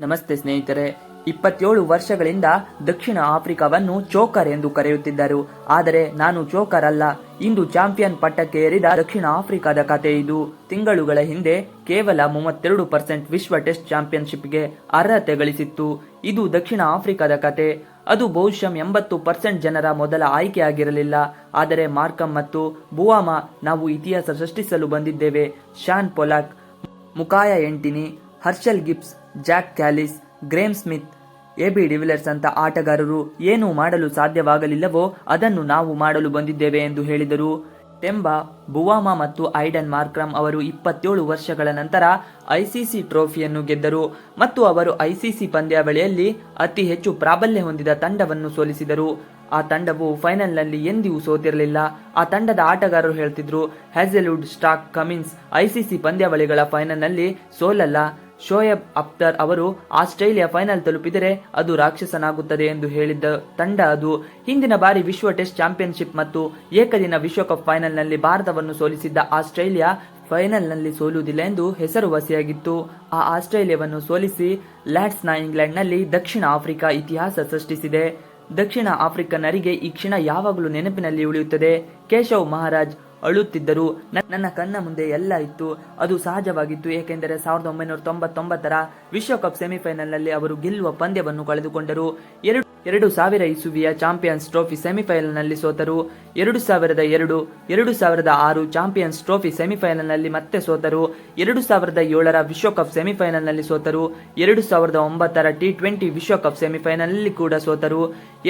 ನಮಸ್ತೆ ಸ್ನೇಹಿತರೆ, ಇಪ್ಪತ್ತೇಳು ವರ್ಷಗಳಿಂದ ದಕ್ಷಿಣ ಆಫ್ರಿಕಾವನ್ನು ಚೋಕರ್ ಎಂದು ಕರೆಯುತ್ತಿದ್ದರು. ಆದರೆ ನಾನು ಚೋಕರ್ ಅಲ್ಲ. ಇಂದು ಚಾಂಪಿಯನ್ ಪಟ್ಟಕ್ಕೆ ಏರಿದ ದಕ್ಷಿಣ ಆಫ್ರಿಕಾದ ಕತೆ ಇದು. ತಿಂಗಳುಗಳ ಹಿಂದೆ ಕೇವಲ ಮೂವತ್ತೆರಡು ಪರ್ಸೆಂಟ್ ವಿಶ್ವ ಟೆಸ್ಟ್ ಚಾಂಪಿಯನ್ಶಿಪ್ಗೆ ಅರ್ಹತೆ ಗಳಿಸಿತ್ತು. ಇದು ದಕ್ಷಿಣ ಆಫ್ರಿಕಾದ ಕತೆ. ಅದು ಬಹುಶಃ ಎಂಬತ್ತು ಪರ್ಸೆಂಟ್ ಜನರ ಮೊದಲ ಆಯ್ಕೆಯಾಗಿರಲಿಲ್ಲ. ಆದರೆ ಮಾರ್ಕಮ್ ಮತ್ತು ಬುವಾಮ ನಾವು ಇತಿಹಾಸ ಸೃಷ್ಟಿಸಲು ಬಂದಿದ್ದೇವೆ. Shaun Pollock Makhaya Ntini, Herschelle Gibbs Jacques Kallis, Graeme Smith, A B de Villiers ಅಂತ ಆಟಗಾರರು ಏನು ಮಾಡಲು ಸಾಧ್ಯವಾಗಲಿಲ್ಲವೋ ಅದನ್ನು ನಾವು ಮಾಡಲು ಬಂದಿದ್ದೇವೆ ಎಂದು ಹೇಳಿದರು. ಟೆಂಬಾ ಬುವಾಮಾ ಮತ್ತು ಐಡನ್ ಮಾರ್ಕ್ರಮ್ ಅವರು ಇಪ್ಪತ್ತೇಳು ವರ್ಷಗಳ ನಂತರ ಐಸಿಸಿ ಟ್ರೋಫಿಯನ್ನು ಗೆದ್ದರು ಮತ್ತು ಅವರು ಐಸಿಸಿ ಪಂದ್ಯಾವಳಿಯಲ್ಲಿ ಅತಿ ಹೆಚ್ಚು ಪ್ರಾಬಲ್ಯ ಹೊಂದಿದ ತಂಡವನ್ನು ಸೋಲಿಸಿದರು. ಆ ತಂಡವು ಫೈನಲ್ನಲ್ಲಿ ಎಂದಿಗೂ ಸೋತಿರಲಿಲ್ಲ. ಆ ತಂಡದ ಆಟಗಾರರು ಹೇಳ್ತಿದ್ರು, ಹ್ಯಾಸೆಲ್ವುಡ್ ಸ್ಟಾಕ್ ಕಮಿನ್ಸ್ ಐಸಿಸಿ ಪಂದ್ಯಾವಳಿಗಳ ಫೈನಲ್ನಲ್ಲಿ ಸೋಲಲ್ಲ ಶೋಯಬ್ ಅಖ್ತರ್ ಅವರು ಆಸ್ಟ್ರೇಲಿಯಾ ಫೈನಲ್ ತಲುಪಿದರೆ ಅದು ರಾಕ್ಷಸನಾಗುತ್ತದೆ ಎಂದು ಹೇಳಿದ್ದ ತಂಡ ಅದು. ಹಿಂದಿನ ಬಾರಿ ವಿಶ್ವ ಟೆಸ್ಟ್ ಚಾಂಪಿಯನ್ಶಿಪ್ ಮತ್ತು ಏಕದಿನ ವಿಶ್ವಕಪ್ ಫೈನಲ್ನಲ್ಲಿ ಭಾರತವನ್ನು ಸೋಲಿಸಿದ್ದ ಆಸ್ಟ್ರೇಲಿಯಾ ಫೈನಲ್ನಲ್ಲಿ ಸೋಲುವುದಿಲ್ಲ ಎಂದು ಹೆಸರುವಾಸಿಯಾಗಿತ್ತು. ಆ ಆಸ್ಟ್ರೇಲಿಯಾವನ್ನು ಸೋಲಿಸಿ ಲ್ಯಾಟ್ಸ್ನ ಇಂಗ್ಲೆಂಡ್ನಲ್ಲಿ ದಕ್ಷಿಣ ಆಫ್ರಿಕಾ ಇತಿಹಾಸ ಸೃಷ್ಟಿಸಿದೆ. ದಕ್ಷಿಣ ಆಫ್ರಿಕನ್ನರಿಗೆ ಈ ಕ್ಷಣ ಯಾವಾಗಲೂ ನೆನಪಿನಲ್ಲಿ ಉಳಿಯುತ್ತದೆ. ಕೇಶವ್ ಮಹಾರಾಜ್ ಅಳುತ್ತಿದ್ದರು ನನ್ನ ಕಣ್ಣ ಮುಂದೆ ಎಲ್ಲ ಇತ್ತು. ಅದು ಸಹಜವಾಗಿತ್ತು, ಏಕೆಂದರೆ ಸಾವಿರದ ಒಂಬೈನೂರ ತೊಂಬತ್ತೊಂಬತ್ತರ ವಿಶ್ವಕಪ್ ಸೆಮಿಫೈನಲ್ನಲ್ಲಿ ಅವರು ಗೆಲ್ಲುವ ಪಂದ್ಯವನ್ನು ಕಳೆದುಕೊಂಡರು. ಎರಡು ಎರಡು ಸಾವಿರ ಇಸುವಿಯ ಚಾಂಪಿಯನ್ಸ್ ಟ್ರೋಫಿ ಸೆಮಿಫೈನಲ್ನಲ್ಲಿ ಸೋತರು. ಎರಡು ಸಾವಿರದ ಎರಡು ಎರಡು ಸಾವಿರದ ಆರು ಚಾಂಪಿಯನ್ಸ್ ಟ್ರೋಫಿ ಸೆಮಿಫೈನಲ್ನಲ್ಲಿ ಮತ್ತೆ ಸೋತರು. ಎರಡು ಸಾವಿರದ ಏಳರ ವಿಶ್ವಕಪ್ ಸೆಮಿಫೈನಲ್ನಲ್ಲಿ ಸೋತರು. ಎರಡು ಸಾವಿರದ ಒಂಬತ್ತರ ಟಿ ಟ್ವೆಂಟಿ ವಿಶ್ವಕಪ್ ಸೆಮಿಫೈನಲ್ನಲ್ಲಿ ಕೂಡ ಸೋತರು.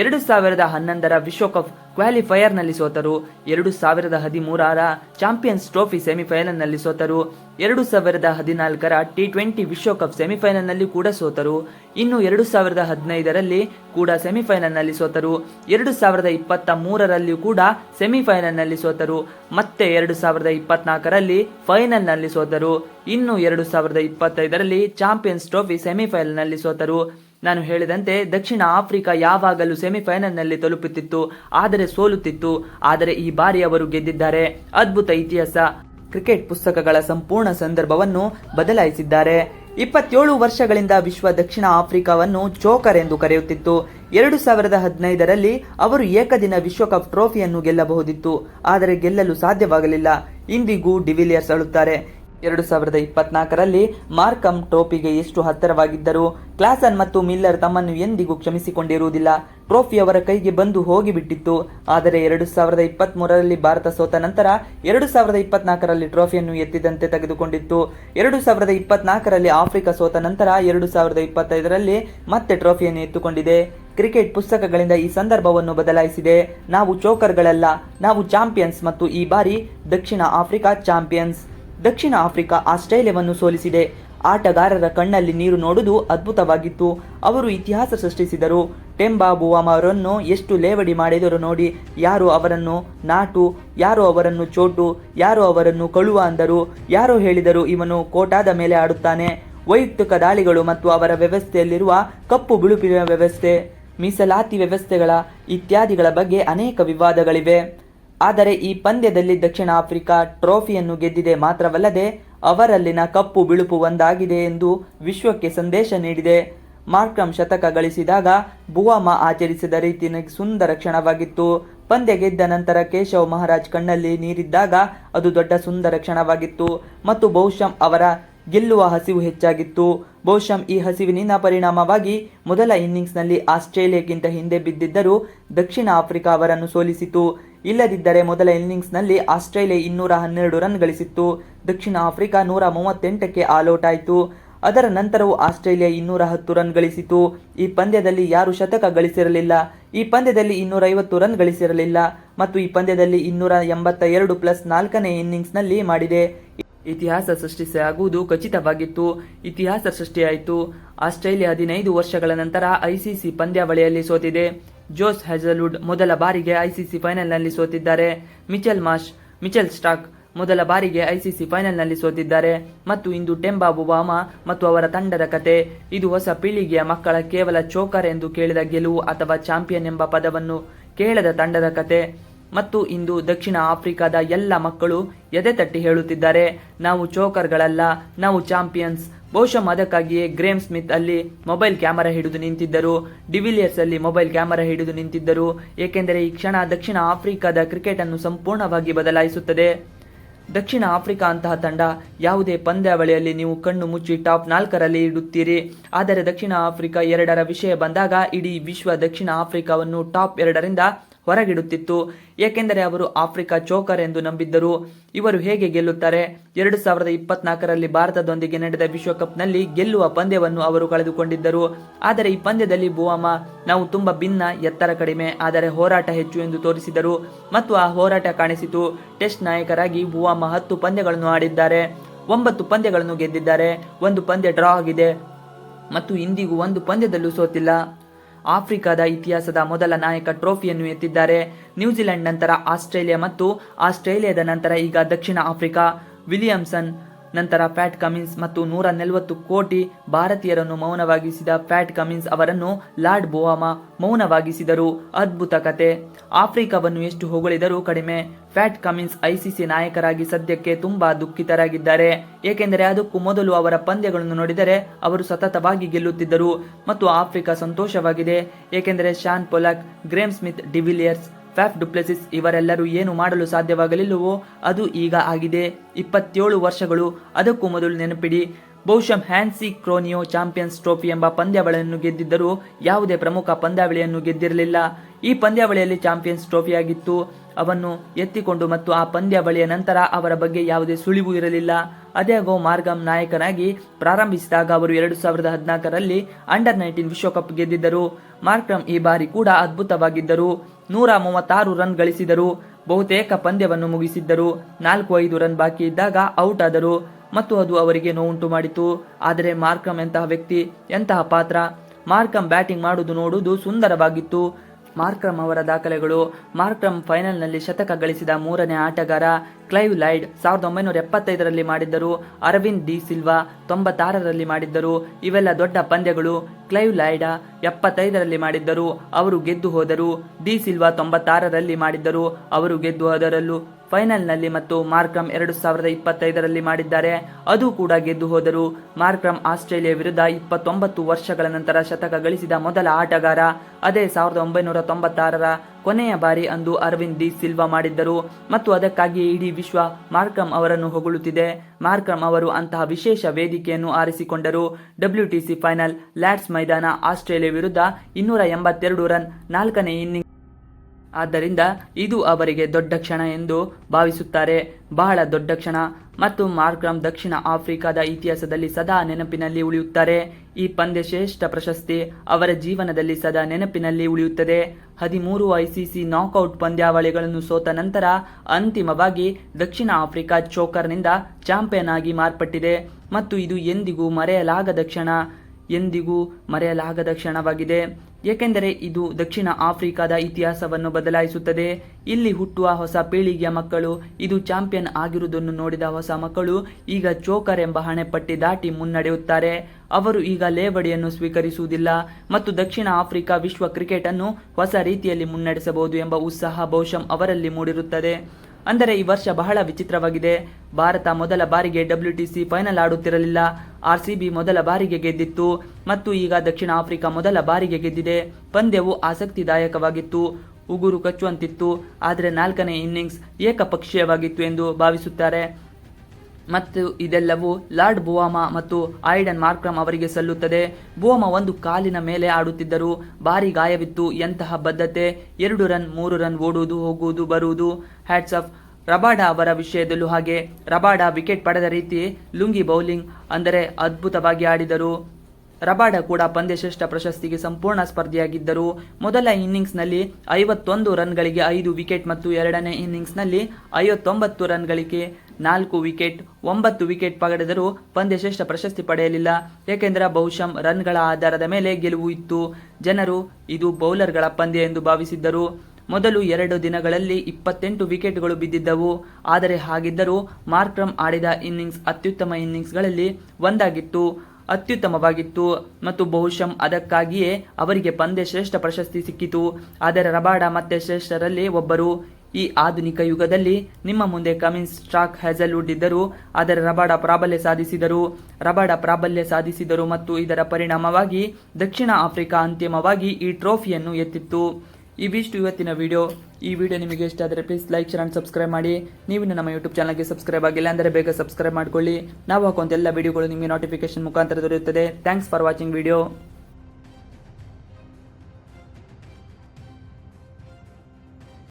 ಎರಡು ಸಾವಿರದ ಹನ್ನೊಂದರ ವಿಶ್ವಕಪ್ ಕ್ವಾಲಿಫೈಯರ್ನಲ್ಲಿ ಸೋತರು. ಎರಡು ಸಾವಿರದ ಹದಿಮೂರರ ಚಾಂಪಿಯನ್ಸ್ ಟ್ರೋಫಿ ಸೆಮಿಫೈನಲ್ನಲ್ಲಿ ಸೋತರು. ಎರಡು ಸಾವಿರದ ಹದಿನಾಲ್ಕರ ಟಿ ಟ್ವೆಂಟಿ ವಿಶ್ವಕಪ್ ಸೆಮಿಫೈನಲ್ನಲ್ಲಿ ಕೂಡ ಸೋತರು. ಇನ್ನು ಎರಡು ಸಾವಿರದ ಹದಿನೈದರಲ್ಲಿ ಕೂಡ ಸೆಮಿಫೈನಲ್ನಲ್ಲಿ ಸೋತರು. ಎರಡು ಸಾವಿರದ ಇಪ್ಪತ್ತ ಮೂರರಲ್ಲಿಯೂ ಕೂಡ ಸೆಮಿಫೈನಲ್ನಲ್ಲಿ ಸೋತರು. ಮತ್ತೆ ಎರಡು ಸಾವಿರದ ಇಪ್ಪತ್ನಾಲ್ಕರಲ್ಲಿ ಫೈನಲ್ನಲ್ಲಿ ಸೋತರು. ಇನ್ನು ಎರಡು ಸಾವಿರದ ಇಪ್ಪತ್ತೈದರಲ್ಲಿ ಚಾಂಪಿಯನ್ಸ್ ಟ್ರೋಫಿ ಸೆಮಿಫೈನಲ್ನಲ್ಲಿ ಸೋತರು. ನಾನು ಹೇಳಿದಂತೆ ದಕ್ಷಿಣ ಆಫ್ರಿಕಾ ಯಾವಾಗಲೂ ಸೆಮಿಫೈನಲ್ನಲ್ಲಿ ತಲುಪುತ್ತಿತ್ತು. ಆದರೆ ಸೋಲುತ್ತಿತ್ತು. ಆದರೆ ಈ ಬಾರಿ ಅವರು ಗೆದ್ದಿದ್ದಾರೆ. ಅದ್ಭುತ ಇತಿಹಾಸ. ಕ್ರಿಕೆಟ್ ಪುಸ್ತಕಗಳ ಸಂಪೂರ್ಣ ಸಂದರ್ಭವನ್ನು ಬದಲಾಯಿಸಿದ್ದಾರೆ. ಇಪ್ಪತ್ತೇಳು ವರ್ಷಗಳಿಂದ ವಿಶ್ವ ದಕ್ಷಿಣ ಆಫ್ರಿಕಾವನ್ನು ಚೋಕರ್ ಎಂದು ಕರೆಯುತ್ತಿತ್ತು. ಎರಡು ಸಾವಿರದ ಹದಿನೈದರಲ್ಲಿ ಅವರು ಏಕದಿನ ವಿಶ್ವಕಪ್ ಟ್ರೋಫಿಯನ್ನು ಗೆಲ್ಲಬಹುದಿತ್ತು. ಆದರೆ ಗೆಲ್ಲಲು ಸಾಧ್ಯವಾಗಲಿಲ್ಲ. ಇಂದಿಗೂ ಡಿವಿಲಿಯರ್ಸ್ ಅಳುತ್ತಾರೆ. ಎರಡು ಸಾವಿರದ ಇಪ್ಪತ್ನಾಲ್ಕರಲ್ಲಿ ಮಾರ್ಕಮ್ ಟ್ರೋಫಿಗೆ ಎಷ್ಟು ಹತ್ತಿರವಾಗಿದ್ದರು ಕ್ಲಾಸನ್ ಮತ್ತು ಮಿಲ್ಲರ್ ತಮ್ಮನ್ನು ಎಂದಿಗೂ ಕ್ಷಮಿಸಿಕೊಂಡಿರುವುದಿಲ್ಲ. ಟ್ರೋಫಿ ಅವರ ಕೈಗೆ ಬಂದು ಹೋಗಿಬಿಟ್ಟಿತ್ತು. ಆದರೆ ಎರಡು ಸಾವಿರದ ಇಪ್ಪತ್ತ್ಮೂರರಲ್ಲಿ ಭಾರತ ಸೋತ ನಂತರ ಎರಡು ಸಾವಿರದ ಇಪ್ಪತ್ನಾಲ್ಕರಲ್ಲಿ ಟ್ರೋಫಿಯನ್ನು ಎತ್ತಿದಂತೆ ತೆಗೆದುಕೊಂಡಿತ್ತು. ಎರಡು ಸಾವಿರದ ಇಪ್ಪತ್ನಾಲ್ಕರಲ್ಲಿ ಆಫ್ರಿಕಾ ಸೋತ ನಂತರ ಎರಡು ಸಾವಿರದ ಇಪ್ಪತ್ತೈದರಲ್ಲಿ ಮತ್ತೆ ಟ್ರೋಫಿಯನ್ನು ಎತ್ತುಕೊಂಡಿದೆ. ಕ್ರಿಕೆಟ್ ಪುಸ್ತಕಗಳಿಂದ ಈ ಸಂದರ್ಭವನ್ನು ಬದಲಾಯಿಸಿದೆ. ನಾವು ಚೋಕರ್ಗಳಲ್ಲ, ನಾವು ಚಾಂಪಿಯನ್ಸ್ ಮತ್ತು ಈ ಬಾರಿ ದಕ್ಷಿಣ ಆಫ್ರಿಕಾ ಚಾಂಪಿಯನ್ಸ್. ದಕ್ಷಿಣ ಆಫ್ರಿಕಾ ಆಸ್ಟ್ರೇಲಿಯಾವನ್ನು ಸೋಲಿಸಿದೆ. ಆಟಗಾರರ ಕಣ್ಣಲ್ಲಿ ನೀರು ನೋಡುವುದು ಅದ್ಭುತವಾಗಿತ್ತು. ಅವರು ಇತಿಹಾಸ ಸೃಷ್ಟಿಸಿದರು. ಟೆಂಬಾ ಬುವಾಮರನ್ನು ಎಷ್ಟು ಲೇವಡಿ ಮಾಡಿದರು ನೋಡಿ, ಯಾರು ಅವರನ್ನು ನಾಟು, ಯಾರು ಅವರನ್ನು ಚೋಟು, ಯಾರು ಅವರನ್ನು ಕಳುವ ಅಂದರು. ಯಾರು ಹೇಳಿದರು ಇವನು ಕೋಟಾದ ಮೇಲೆ ಆಡುತ್ತಾನೆ. ವೈಯಕ್ತಿಕ ದಾಳಿಗಳು ಮತ್ತು ಅವರ ವ್ಯವಸ್ಥೆಯಲ್ಲಿರುವ ಕಪ್ಪು ಬಿಳುಪಿನ ವ್ಯವಸ್ಥೆ, ಮೀಸಲಾತಿ ವ್ಯವಸ್ಥೆಗಳ ಇತ್ಯಾದಿಗಳ ಬಗ್ಗೆ ಅನೇಕ ವಿವಾದಗಳಿವೆ. ಆದರೆ ಈ ಪಂದ್ಯದಲ್ಲಿ ದಕ್ಷಿಣ ಆಫ್ರಿಕಾ ಟ್ರೋಫಿಯನ್ನು ಗೆದ್ದಿದೆ ಮಾತ್ರವಲ್ಲದೆ ಅವರಲ್ಲಿನ ಕಪ್ಪು ಬಿಳುಪು ಒಂದಾಗಿದೆ ಎಂದು ವಿಶ್ವಕ್ಕೆ ಸಂದೇಶ ನೀಡಿದೆ. ಮಾರ್ಕ್ರಮ್ ಶತಕ ಗಳಿಸಿದಾಗ ಬುವಾಮ ಆಚರಿಸಿದ ರೀತಿ ಸುಂದರ ಕ್ಷಣವಾಗಿತ್ತು. ಪಂದ್ಯ ಗೆದ್ದ ನಂತರ ಕೇಶವ್ ಮಹಾರಾಜ್ ಕಣ್ಣಲ್ಲಿ ನೀರಿದ್ದಾಗ ಅದು ದೊಡ್ಡ ಸುಂದರ ಕ್ಷಣವಾಗಿತ್ತು ಮತ್ತು ಬಹುಶಃ ಅವರ ಗೆಲ್ಲುವ ಹಸಿವು ಹೆಚ್ಚಾಗಿತ್ತು. ಬಹುಶಃ ಈ ಹಸಿವಿನಿಂದ ಪರಿಣಾಮವಾಗಿ ಮೊದಲ ಇನ್ನಿಂಗ್ಸ್ನಲ್ಲಿ ಆಸ್ಟ್ರೇಲಿಯಾಕ್ಕಿಂತ ಹಿಂದೆ ಬಿದ್ದಿದ್ದರೂ ದಕ್ಷಿಣ ಆಫ್ರಿಕಾ ಅವರನ್ನು ಸೋಲಿಸಿತು. ಇಲ್ಲದಿದ್ದರೆ ಮೊದಲ ಇನ್ನಿಂಗ್ಸ್ನಲ್ಲಿ ಆಸ್ಟ್ರೇಲಿಯಾ ಇನ್ನೂರ ಹನ್ನೆರಡು ರನ್ ಗಳಿಸಿತ್ತು. ದಕ್ಷಿಣ ಆಫ್ರಿಕಾ ನೂರ ಮೂವತ್ತೆಂಟಕ್ಕೆ ಆಲ್ಔಟ್ ಆಯಿತು ಅದರ ನಂತರವೂ ಆಸ್ಟ್ರೇಲಿಯಾ ಇನ್ನೂರ ಹತ್ತು ರನ್ ಗಳಿಸಿತು. ಈ ಪಂದ್ಯದಲ್ಲಿ ಯಾರು ಶತಕ ಗಳಿಸಿರಲಿಲ್ಲ? ಈ ಪಂದ್ಯದಲ್ಲಿ ಇನ್ನೂರ ಐವತ್ತು ರನ್ ಗಳಿಸಿರಲಿಲ್ಲ ಮತ್ತು ಈ ಪಂದ್ಯದಲ್ಲಿ ಇನ್ನೂರ ಎಂಬತ್ತ ಎರಡು ಪ್ಲಸ್ ನಾಲ್ಕನೇ ಇನ್ನಿಂಗ್ಸ್ನಲ್ಲಿ ಮಾಡಿದೆ. ಇತಿಹಾಸ ಸೃಷ್ಟಿಸಾಗುವುದು ಖಚಿತವಾಗಿತ್ತು. ಇತಿಹಾಸ ಸೃಷ್ಟಿಯಾಯಿತು. ಆಸ್ಟ್ರೇಲಿಯಾ ಹದಿನೈದು ವರ್ಷಗಳ ನಂತರ ಐಸಿಸಿ ಪಂದ್ಯಾವಳಿಯಲ್ಲಿ ಸೋತಿದೆ. ಜೋಸ್ ಹ್ಯಾಜಲ್ವುಡ್ ಮೊದಲ ಬಾರಿಗೆ ಐಸಿಸಿ ಫೈನಲ್ನಲ್ಲಿ ಸೋತಿದ್ದಾರೆ. ಮಿಚೆಲ್ ಮಾಶ್, ಮಿಚೆಲ್ ಸ್ಟಾಕ್ ಮೊದಲ ಬಾರಿಗೆ ಐಸಿಸಿ ಫೈನಲ್ನಲ್ಲಿ ಸೋತಿದ್ದಾರೆ. ಮತ್ತು ಇಂದು ಟೆಂಬಾ ಬುಬಾಮ ಮತ್ತು ಅವರ ತಂಡದ ಕತೆ. ಇದು ಹೊಸ ಪೀಳಿಗೆಯ ಮಕ್ಕಳ ಕೇವಲ ಚೋಕರ್ ಎಂದು ಕೇಳಿದ ಗೆಲುವು ಅಥವಾ ಚಾಂಪಿಯನ್ ಎಂಬ ಪದವನ್ನು ಕೇಳದ ತಂಡದ ಕತೆ. ಮತ್ತು ಇಂದು ದಕ್ಷಿಣ ಆಫ್ರಿಕಾದ ಎಲ್ಲ ಮಕ್ಕಳು ಎದೆ ತಟ್ಟಿ ಹೇಳುತ್ತಿದ್ದಾರೆ. ನಾವು ಚೋಕರ್ಗಳಲ್ಲ, ನಾವು ಚಾಂಪಿಯನ್ಸ್. ಬಹುಶಃ ಅದಕ್ಕಾಗಿಯೇ ಗ್ರೇಮ್ ಸ್ಮಿತ್ ಅಲ್ಲಿ ಮೊಬೈಲ್ ಕ್ಯಾಮರಾ ಹಿಡಿದು ನಿಂತಿದ್ದರು. ಡಿವಿಲಿಯರ್ಸ್ ಅಲ್ಲಿ ಮೊಬೈಲ್ ಕ್ಯಾಮರಾ ಹಿಡಿದು ನಿಂತಿದ್ದರು. ಏಕೆಂದರೆ ಈ ಕ್ಷಣ ದಕ್ಷಿಣ ಆಫ್ರಿಕಾದ ಕ್ರಿಕೆಟ್ ಅನ್ನು ಸಂಪೂರ್ಣವಾಗಿ ಬದಲಾಯಿಸುತ್ತದೆ. ದಕ್ಷಿಣ ಆಫ್ರಿಕಾ ಅಂತಹ ತಂಡ ಯಾವುದೇ ಪಂದ್ಯಾವಳಿಯಲ್ಲಿ ನೀವು ಕಣ್ಣು ಮುಚ್ಚಿ ಟಾಪ್ ನಾಲ್ಕರಲ್ಲಿ ಇಡುತ್ತೀರಿ. ಆದರೆ ದಕ್ಷಿಣ ಆಫ್ರಿಕಾ ಎರಡರ ವಿಷಯ ಬಂದಾಗ ಇಡೀ ವಿಶ್ವ ದಕ್ಷಿಣ ಆಫ್ರಿಕಾವನ್ನು ಟಾಪ್ ಎರಡರಿಂದ ಹೊರಗಿಡುತ್ತಿತ್ತು. ಏಕೆಂದರೆ ಅವರು ಆಫ್ರಿಕಾ ಚೋಕರ್ ಎಂದು ನಂಬಿದ್ದರು. ಇವರು ಹೇಗೆ ಗೆಲ್ಲುತ್ತಾರೆ? ಎರಡು ಸಾವಿರದ ಇಪ್ಪತ್ನಾಲ್ಕರಲ್ಲಿ ಭಾರತದೊಂದಿಗೆ ನಡೆದ ವಿಶ್ವಕಪ್ನಲ್ಲಿ ಗೆಲ್ಲುವ ಪಂದ್ಯವನ್ನು ಅವರು ಕಳೆದುಕೊಂಡಿದ್ದರು. ಆದರೆ ಈ ಪಂದ್ಯದಲ್ಲಿ ಬುವಾಮ, ನಾವು ತುಂಬಾ ಭಿನ್ನ, ಎತ್ತರ ಕಡಿಮೆ, ಆದರೆ ಹೋರಾಟ ಹೆಚ್ಚು ಎಂದು ತೋರಿಸಿದರು. ಮತ್ತು ಆ ಹೋರಾಟ ಕಾಣಿಸಿತು. ಟೆಸ್ಟ್ ನಾಯಕರಾಗಿ ಬುವಾಮ ಹತ್ತು ಪಂದ್ಯಗಳನ್ನು ಆಡಿದ್ದಾರೆ. ಒಂಬತ್ತು ಪಂದ್ಯಗಳನ್ನು ಗೆದ್ದಿದ್ದಾರೆ. ಒಂದು ಪಂದ್ಯ ಡ್ರಾ ಆಗಿದೆ. ಮತ್ತು ಇಂದಿಗೂ ಒಂದು ಪಂದ್ಯದಲ್ಲೂ ಸೋತಿಲ್ಲ. ಆಫ್ರಿಕಾದ ಇತಿಹಾಸದ ಮೊದಲ ನಾಯಕ ಟ್ರೋಫಿಯನ್ನು ಎತ್ತಿದ್ದಾರೆ. ನ್ಯೂಜಿಲೆಂಡ್ ನಂತರ ಆಸ್ಟ್ರೇಲಿಯಾ ಮತ್ತು ಆಸ್ಟ್ರೇಲಿಯಾದ ನಂತರ ಈಗ ದಕ್ಷಿಣ ಆಫ್ರಿಕಾ. ವಿಲಿಯಮ್ಸನ್ ನಂತರ ಫ್ಯಾಟ್ ಕಮಿನ್ಸ್ ಮತ್ತು ನೂರ ನಲವತ್ತು ಕೋಟಿ ಭಾರತೀಯರನ್ನು ಮೌನವಾಗಿಸಿದ ಫ್ಯಾಟ್ ಕಮಿನ್ಸ್ ಅವರನ್ನು ಲಾರ್ಡ್ ಬೋವಾಮ ಮೌನವಾಗಿಸಿದರು. ಅದ್ಭುತ ಕತೆ. ಆಫ್ರಿಕಾವನ್ನು ಎಷ್ಟು ಹೊಗಳಿದರೂ ಕಡಿಮೆ. ಫ್ಯಾಟ್ ಕಮಿನ್ಸ್ ಐಸಿಸಿ ನಾಯಕರಾಗಿ ಸದ್ಯಕ್ಕೆ ತುಂಬಾ ದುಃಖಿತರಾಗಿದ್ದಾರೆ. ಏಕೆಂದರೆ ಅದಕ್ಕೂ ಮೊದಲು ಅವರ ಪಂದ್ಯಗಳನ್ನು ನೋಡಿದರೆ ಅವರು ಸತತವಾಗಿ ಗೆಲ್ಲುತ್ತಿದ್ದರು ಮತ್ತು ಆಫ್ರಿಕಾ ಸಂತೋಷವಾಗಿದೆ. ಏಕೆಂದರೆ Shaun Pollock, Graeme Smith, de Villiers Faf du Plessis ಇವರೆಲ್ಲರೂ ಏನು ಮಾಡಲು ಸಾಧ್ಯವಾಗಲಿಲ್ಲವೋ ಅದು ಈಗ ಆಗಿದೆ. ಇಪ್ಪತ್ತೇಳು ವರ್ಷಗಳು, ಅದಕ್ಕೂ ಮೊದಲು ನೆನಪಿಡಿ ಬಹುಶಃ ಹ್ಯಾನ್ಸಿ ಕ್ರೋನಿಯೋ ಚಾಂಪಿಯನ್ಸ್ ಟ್ರೋಫಿ ಎಂಬ ಪಂದ್ಯಾವಳಿಯನ್ನು ಗೆದ್ದಿದ್ದರೂ ಯಾವುದೇ ಪ್ರಮುಖ ಪಂದ್ಯಾವಳಿಯನ್ನು ಗೆದ್ದಿರಲಿಲ್ಲ. ಈ ಪಂದ್ಯಾವಳಿಯಲ್ಲಿ ಚಾಂಪಿಯನ್ಸ್ ಟ್ರೋಫಿಯಾಗಿತ್ತು. ಅವನ್ನು ಎತ್ತಿಕೊಂಡು ಮತ್ತು ಆ ಪಂದ್ಯಾವಳಿಯ ನಂತರ ಅವರ ಬಗ್ಗೆ ಯಾವುದೇ ಸುಳಿವು ಇರಲಿಲ್ಲ. ಅದೇಗೋ ಮಾರ್ಗಮ್ ನಾಯಕನಾಗಿ ಪ್ರಾರಂಭಿಸಿದಾಗ ಅವರು ಎರಡು ಸಾವಿರದ ಹದಿನಾಲ್ಕರಲ್ಲಿ ಅಂಡರ್ ನೈನ್ಟೀನ್ ವಿಶ್ವಕಪ್ ಗೆದ್ದಿದ್ದರು. ಮಾರ್ಕ್ರಮ್ ಈ ಬಾರಿ ಕೂಡ ಅದ್ಭುತವಾಗಿದ್ದರು. ನೂರ ಮೂವತ್ತಾರು ರನ್ ಗಳಿಸಿದರು. ಬಹುತೇಕ ಪಂದ್ಯವನ್ನು ಮುಗಿಸಿದ್ದರು. ನಾಲ್ಕು ಐದು ರನ್ ಬಾಕಿ ಇದ್ದಾಗ ಔಟ್ ಆದರು. ಮತ್ತು ಅದು ಅವರಿಗೆ ನೋವುಂಟು ಮಾಡಿತು. ಆದರೆ ಮಾರ್ಕಮ್ ಎಂತಹ ವ್ಯಕ್ತಿ, ಎಂತಹ ಪಾತ್ರ? ಮಾರ್ಕಮ್ ಬ್ಯಾಟಿಂಗ್ ಮಾಡುವುದು ನೋಡುವುದು ಸುಂದರವಾಗಿತ್ತು. ಮಾರ್ಕ್ರಮ್ ಅವರ ದಾಖಲೆಗಳು. ಮಾರ್ಕ್ರಮ್ ಫೈನಲ್ನಲ್ಲಿ ಶತಕ ಗಳಿಸಿದ ಮೂರನೇ ಆಟಗಾರ ಕ್ಲೈವ್ ಲೈಡ್ ಸಾವಿರದ ಒಂಬೈನೂರ ಎಪ್ಪತ್ತೈದರಲ್ಲಿ ಮಾಡಿದ್ದರು. ಅರವಿಂದ್ ಡಿ ಸಿಲ್ವಾ ತೊಂಬತ್ತಾರರಲ್ಲಿ ಮಾಡಿದ್ದರು. ಇವೆಲ್ಲ ದೊಡ್ಡ ಪಂದ್ಯಗಳು. ಕ್ಲೈವ್ ಲೈಡ ಎಪ್ಪತ್ತೈದರಲ್ಲಿ ಮಾಡಿದ್ದರು. ಅವರು ಗೆದ್ದು ಹೋದರು. ಡಿ ಸಿಲ್ವಾ ತೊಂಬತ್ತಾರರಲ್ಲಿ ಮಾಡಿದ್ದರು. ಅವರು ಗೆದ್ದು ಹೋದರಲ್ಲೂ ಫೈನಲ್ನಲ್ಲಿ ಮತ್ತು ಮಾರ್ಕ್ರಮ್ ಎರಡು ಸಾವಿರದ ಇಪ್ಪತ್ತೈದರಲ್ಲಿ ಮಾಡಿದ್ದಾರೆ. ಅದು ಕೂಡ ಗೆದ್ದು ಹೋದರು. ಮಾರ್ಕ್ರಮ್ ಆಸ್ಟ್ರೇಲಿಯಾ ವಿರುದ್ಧ ಇಪ್ಪತ್ತೊಂಬತ್ತು ವರ್ಷಗಳ ನಂತರ ಶತಕ ಗಳಿಸಿದ ಮೊದಲ ಆಟಗಾರ. ಅದೇ ಸಾವಿರದ ಒಂಬೈನೂರ ತೊಂಬತ್ತಾರರ ಕೊನೆಯ ಬಾರಿ ಅಂದು ಅರವಿಂದ್ ಡಿ ಸಿಲ್ವಾ ಮಾಡಿದ್ದರು. ಮತ್ತು ಅದಕ್ಕಾಗಿ ಇಡೀ ವಿಶ್ವ ಮಾರ್ಕ್ರಮ್ ಅವರನ್ನು ಹೊಗಳುತ್ತಿದೆ. ಮಾರ್ಕ್ರಮ್ ಅವರು ಅಂತಹ ವಿಶೇಷ ವೇದಿಕೆಯನ್ನು ಆರಿಸಿಕೊಂಡರು. ಡಬ್ಲ್ಯೂಟಿಸಿ ಫೈನಲ್ ಲ್ಯಾಟ್ಸ್ ಮೈದಾನ ಆಸ್ಟ್ರೇಲಿಯಾ ವಿರುದ್ಧ ಇನ್ನೂರ ಎಂಬತ್ತೆರಡು ರನ್ ನಾಲ್ಕನೇ ಇನ್ನಿಂಗ್ ಆದ್ದರಿಂದ ಇದು ಅವರಿಗೆ ದೊಡ್ಡ ಕ್ಷಣ ಎಂದು ಭಾವಿಸುತ್ತಾರೆ. ಬಹಳ ದೊಡ್ಡ ಕ್ಷಣ ಮತ್ತು ಮಾರ್ಕ್ರಾಮ್ ದಕ್ಷಿಣ ಆಫ್ರಿಕಾದ ಇತಿಹಾಸದಲ್ಲಿ ಸದಾ ನೆನಪಿನಲ್ಲಿ ಉಳಿಯುತ್ತಾರೆ. ಈ ಪಂದ್ಯ ಶ್ರೇಷ್ಠ ಪ್ರಶಸ್ತಿ ಅವರ ಜೀವನದಲ್ಲಿ ಸದಾ ನೆನಪಿನಲ್ಲಿ ಉಳಿಯುತ್ತದೆ. ಹದಿಮೂರು ಐಸಿಸಿ ನಾಕ್ಔಟ್ ಪಂದ್ಯಾವಳಿಗಳನ್ನು ಸೋತ ನಂತರ ಅಂತಿಮವಾಗಿ ದಕ್ಷಿಣ ಆಫ್ರಿಕಾ ಚೋಕರ್ನಿಂದ ಚಾಂಪಿಯನ್ ಆಗಿ ಮಾರ್ಪಟ್ಟಿದೆ. ಮತ್ತು ಇದು ಎಂದಿಗೂ ಮರೆಯಲಾಗದ ಕ್ಷಣ, ಎಂದಿಗೂ ಮರೆಯಲಾಗದ ಕ್ಷಣವಾಗಿದೆ. ಏಕೆಂದರೆ ಇದು ದಕ್ಷಿಣ ಆಫ್ರಿಕಾದ ಇತಿಹಾಸವನ್ನು ಬದಲಾಯಿಸುತ್ತದೆ. ಇಲ್ಲಿ ಹುಟ್ಟುವ ಹೊಸ ಪೀಳಿಗೆಯ ಮಕ್ಕಳು, ಇದು ಚಾಂಪಿಯನ್ ಆಗಿರುವುದನ್ನು ನೋಡಿದ ಹೊಸ ಮಕ್ಕಳು, ಈಗ ಚೋಕರ್ ಎಂಬ ಹಣೆಪಟ್ಟಿ ದಾಟಿ ಮುನ್ನಡೆಯುತ್ತಾರೆ. ಅವರು ಈಗ ಲೇವಡಿಯನ್ನು ಸ್ವೀಕರಿಸುವುದಿಲ್ಲ ಮತ್ತು ದಕ್ಷಿಣ ಆಫ್ರಿಕಾ ವಿಶ್ವ ಕ್ರಿಕೆಟ್ ಅನ್ನು ಹೊಸ ರೀತಿಯಲ್ಲಿ ಮುನ್ನಡೆಸಬಹುದು ಎಂಬ ಉತ್ಸಾಹ ಬಹುಶಃ ಅವರಲ್ಲಿ ಮೂಡಿರುತ್ತದೆ. ಅಂದರೆ ಈ ವರ್ಷ ಬಹಳ ವಿಚಿತ್ರವಾಗಿದೆ. ಭಾರತ ಮೊದಲ ಬಾರಿಗೆ ಡಬ್ಲ್ಯೂಟಿಸಿ ಫೈನಲ್ ಆಡುತ್ತಿರಲಿಲ್ಲ. ಆರ್ಸಿಬಿ ಮೊದಲ ಬಾರಿಗೆ ಗೆದ್ದಿತ್ತು. ಮತ್ತು ಈಗ ದಕ್ಷಿಣ ಆಫ್ರಿಕಾ ಮೊದಲ ಬಾರಿಗೆ ಗೆದ್ದಿದೆ. ಪಂದ್ಯವು ಆಸಕ್ತಿದಾಯಕವಾಗಿತ್ತು. ಉಗುರು ಕಚ್ಚುವಂತಿತ್ತು. ಆದರೆ ನಾಲ್ಕನೇ ಇನ್ನಿಂಗ್ಸ್ ಏಕಪಕ್ಷೀಯವಾಗಿತ್ತು ಎಂದು ಭಾವಿಸುತ್ತಾರೆ. ಮತ್ತು ಇದೆಲ್ಲವೂ ಲಾರ್ಡ್ ಬುವಾಮ ಮತ್ತು ಐಡನ್ ಮಾರ್ಕ್ರಮ್ ಅವರಿಗೆ ಸಲ್ಲುತ್ತದೆ. ಬುವಾಮ ಒಂದು ಕಾಲಿನ ಮೇಲೆ ಆಡುತ್ತಿದ್ದರು ಭಾರಿ ಗಾಯವಿತ್ತು. ಎಂತಹ ಬದ್ಧತೆ. ಎರಡು ರನ್, ಮೂರು ರನ್ ಓಡುವುದು, ಹೋಗುವುದು, ಬರುವುದು. ಹ್ಯಾಟ್ಸ್ ಆಫ್ ರಬಾಡಾ ಅವರ ವಿಷಯದಲ್ಲೂ ಹಾಗೆ. ರಬಾಡಾ ವಿಕೆಟ್ ಪಡೆದ ರೀತಿ ಲುಂಗಿ ಬೌಲಿಂಗ್ ಅಂದರೆ ಅದ್ಭುತವಾಗಿ ಆಡಿದರು. ರಬಾಡ ಕೂಡ ಪಂದ್ಯಶ್ರೇಷ್ಠ ಪ್ರಶಸ್ತಿಗೆ ಸಂಪೂರ್ಣ ಸ್ಪರ್ಧಿಯಾಗಿದ್ದರು. ಮೊದಲ ಇನ್ನಿಂಗ್ಸ್ನಲ್ಲಿ ಐವತ್ತೊಂದು ರನ್ಗಳಿಗೆ ಐದು ವಿಕೆಟ್ ಮತ್ತು ಎರಡನೇ ಇನ್ನಿಂಗ್ಸ್ನಲ್ಲಿ ಐವತ್ತೊಂಬತ್ತು ರನ್ಗಳಿಗೆ ನಾಲ್ಕು ವಿಕೆಟ್, ಒಂಬತ್ತು ವಿಕೆಟ್ ಪಡೆದರೂ ಪಂದ್ಯಶ್ರೇಷ್ಠ ಪ್ರಶಸ್ತಿ ಪಡೆಯಲಿಲ್ಲ. ಏಕೆಂದರೆ ಬಹುಶಃ ರನ್ಗಳ ಆಧಾರದ ಮೇಲೆ ಗೆಲುವು ಇತ್ತು. ಜನರು ಇದು ಬೌಲರ್ಗಳ ಪಂದ್ಯ ಎಂದು ಭಾವಿಸಿದ್ದರು. ಮೊದಲು ಎರಡು ದಿನಗಳಲ್ಲಿ ಇಪ್ಪತ್ತೆಂಟು ವಿಕೆಟ್ಗಳು ಬಿದ್ದಿದ್ದವು. ಆದರೆ ಹಾಗಿದ್ದರೂ ಮಾರ್ಕ್ರಮ್ ಆಡಿದ ಇನ್ನಿಂಗ್ಸ್ ಅತ್ಯುತ್ತಮ ಇನ್ನಿಂಗ್ಸ್ಗಳಲ್ಲಿ ಒಂದಾಗಿತ್ತು. ಅತ್ಯುತ್ತಮವಾಗಿತ್ತು. ಮತ್ತು ಬಹುಶಃ ಅದಕ್ಕಾಗಿಯೇ ಅವರಿಗೆ ಪಂದ್ಯ ಶ್ರೇಷ್ಠ ಪ್ರಶಸ್ತಿ ಸಿಕ್ಕಿತು. ಆದರೆ ರಬಾಡ ಮತ್ತೆ ಶ್ರೇಷ್ಠರಲ್ಲಿ ಒಬ್ಬರು ಈ ಆಧುನಿಕ ಯುಗದಲ್ಲಿ ನಿಮ್ಮ ಮುಂದೆ ಕಮಿನ್ಸ್ ಸ್ಟಾಕ್ ಹ್ಯಾಸಲ್ವುಡ್ ಇದ್ದರೂ ಅದರ ರಬಾಡ ಪ್ರಾಬಲ್ಯ ಸಾಧಿಸಿದರು, ರಬಾಡ ಪ್ರಾಬಲ್ಯ ಸಾಧಿಸಿದರು ಮತ್ತು ಇದರ ಪರಿಣಾಮವಾಗಿ ದಕ್ಷಿಣ ಆಫ್ರಿಕಾ ಅಂತಿಮವಾಗಿ ಈ ಟ್ರೋಫಿಯನ್ನು ಎತ್ತಿತ್ತು. ಇವಿಷ್ಟು ಇವತ್ತಿನ ವಿಡಿಯೋ. ಈ ವಿಡಿಯೋ ನಿಮಗೆ ಇಷ್ಟ ಆದರೆ please like share and subscribe ಮಾಡಿ. ನೀವು ನಮ್ಮ ಯೂಟ್ಯೂಬ್ ಚಾನಲ್ಗೆ ಸಬ್ಸ್ಕ್ರೈಬ್ ಆಗಿಲ್ಲ ಅಂದರೆ ಬೇಗ ಸಬ್ಸ್ಕ್ರೈಬ್ ಮಾಡಿಕೊಳ್ಳಿ. ನಾವು ಹಾಕುವಂತೆಲ್ಲ ವಿಡಿಯೋಗಳು ನಿಮಗೆ ನೋಟಿಫಿಕೇಶನ್ ಮುಖಾಂತರ ದೊರೆಯುತ್ತದೆ. Thanks for watching video